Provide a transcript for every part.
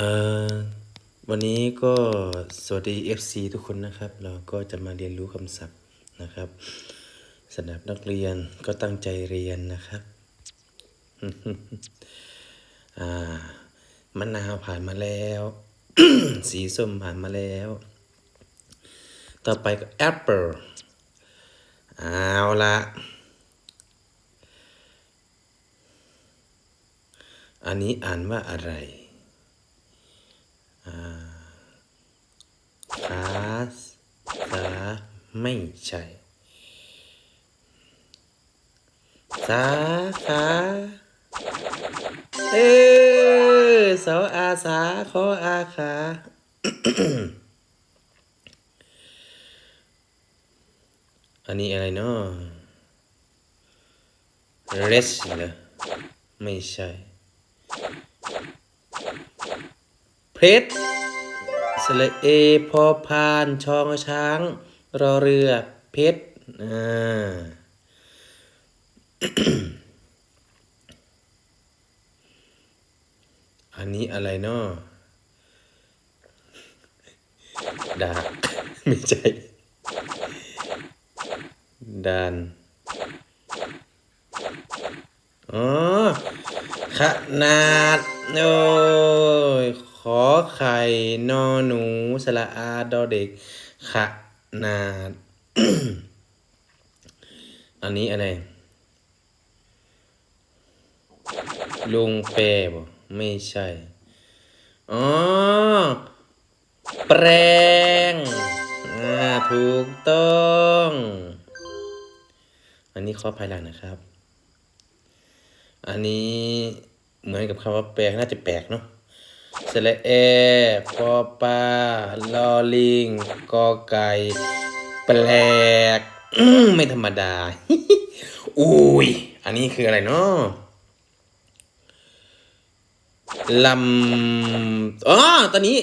เอ่อวันนี้ก็สวัสดี FC ทุกคนนะครับ เราก็จะมาเรียนรู้คำศัพท์นะครับสำหรับนักเรียนก็ตั้งใจเรียนนะครับอ่ามะนาวผ่านมาแล้ว สีส้มผ่านมาแล้ว ต่อไปก็แอปเปิลเอาละอันนี้อ่านว่าอะไร ขาสาไม่ใช่สาขาเออเสาอาสาขออาขาอันนี้อะไรเนาะ rest เหรอไม่ใช่ เพชรสระเอพอพานชองช้าง รอเรือเพชรอ่าอันนี้อะไรเนาะดาไม่ใช่ดานอ๋อขนาด โอ้ย อไข่นอหนูสระอาดอเด็กขนาด อันนี้อะไร ลุงเปบ่ไม่ใช่ อ๋อ แปลงอ่าถูกต้อง อันนี้ข้อภายหลังนะครับ อันนี้เหมือนกับคำว่าแปลงน่าจะแปลกเนาะ สระเอปอปลาลอลิงกอไก่ แปลก ไม่ธรรมดา อุ้ย อันนี้คืออะไรเนาะลำอ๋อตอนนี้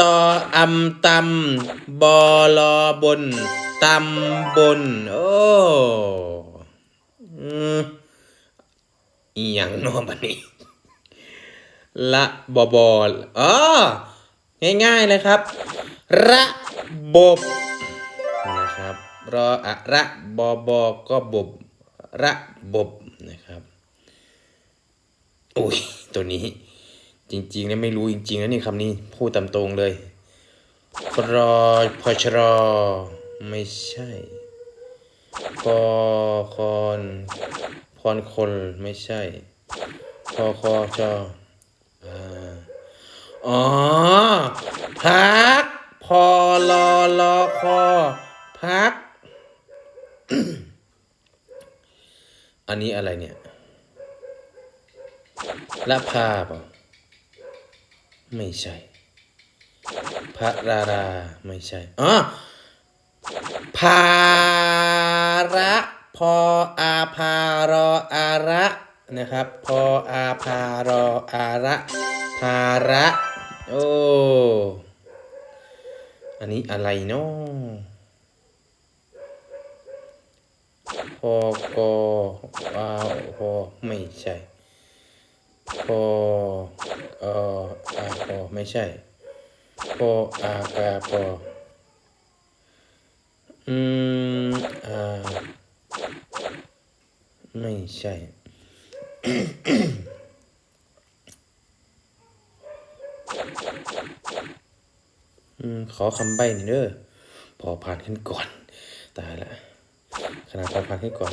ต่ออำตำบอลอบนตำบน โอ้อืมอีหยังเนอบันนี้ ละบอบอลอ๋อง่ายๆเลยครับ ระบบนะครับรออะระบอบอก็บบระบบนะครับอุ้ยตัวนี้ จริงๆเนี่ยไม่รู้จริงๆนะนี่คำนี้พูดตามตรงเลยพรอพอชรอไม่ใช่พอคอนพรคนไม่ใช่พอคอชออ่า อ๋อพัก พอลอลอคอพัก อันนี้อะไรเนี่ยละพาเปล่าไม่ใช่ พระราราไม่ใช่อ๋อภาระพออาภารออาระนะครับ พออาภารออาระภาระ โอ้ อันนี้อะไรเนาะพอกอวาวพอไม่ใช่พอเอ่ออาพอไม่ใช่พออากาพออืมอ่าไม่ใช่ อืมขอคำใบ้หน่อยเด้อพอผ่านขึ้นก่อน ตายละขนาดพอผ่านขึ้นก่อน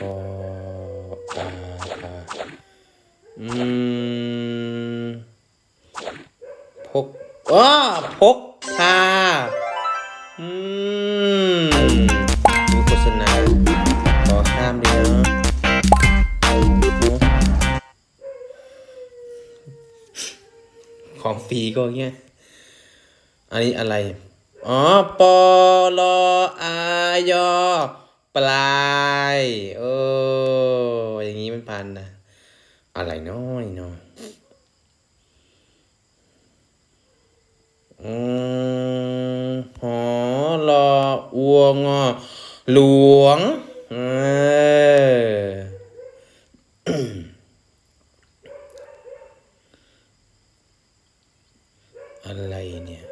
พออาพาอืมพกอ้อพกพาอืมดูโฆษณาขอข้ามเดีเนาะของฟรีก็เงี้ย อันนี้อะไร อ๋อปลออายอปลายโอ้อย่างนี้มันพันนะอะไรน้อยน้อยหอรออวงอหลวงเอออะไรเนี่ย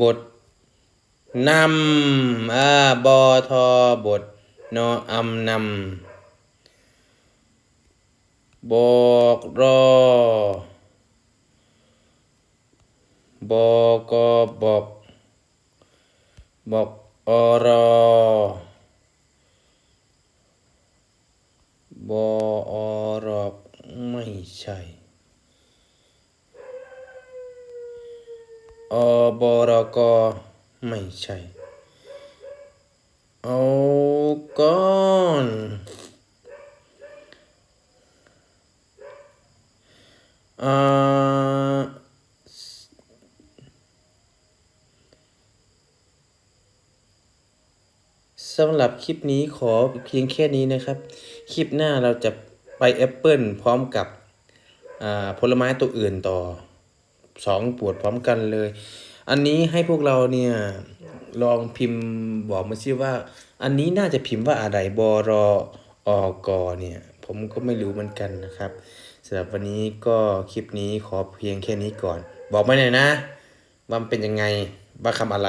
บทนำอ่าบอทอบทนออำนำบอกรอบอกบอกบอกอรอบอรอกไม่ใช่ อบรกไม่ใช่ เอาก่อนอาสำหรับคลิปนี้ขอเพียงแค่นี้นะครับ คลิปหน้าเราจะไปแอปเปิลพร้อมกับอผลไม้ตัวอื่นต่อ สองปวดพร้อมกันเลย อันนี้ให้พวกเราเนี่ยลองพิมพ์บอกมาซิว่า อันนี้น่าจะพิมพ์ว่าอะไรบอรออกเนี่ย ผมก็ไม่รู้เหมือนกันนะครับสำหรับวันนี้ก็คลิปนี้ขอเพียงแค่นี้ก่อน บอกมาหน่อยนะว่ามันเป็นยังไงว่าคำอะไร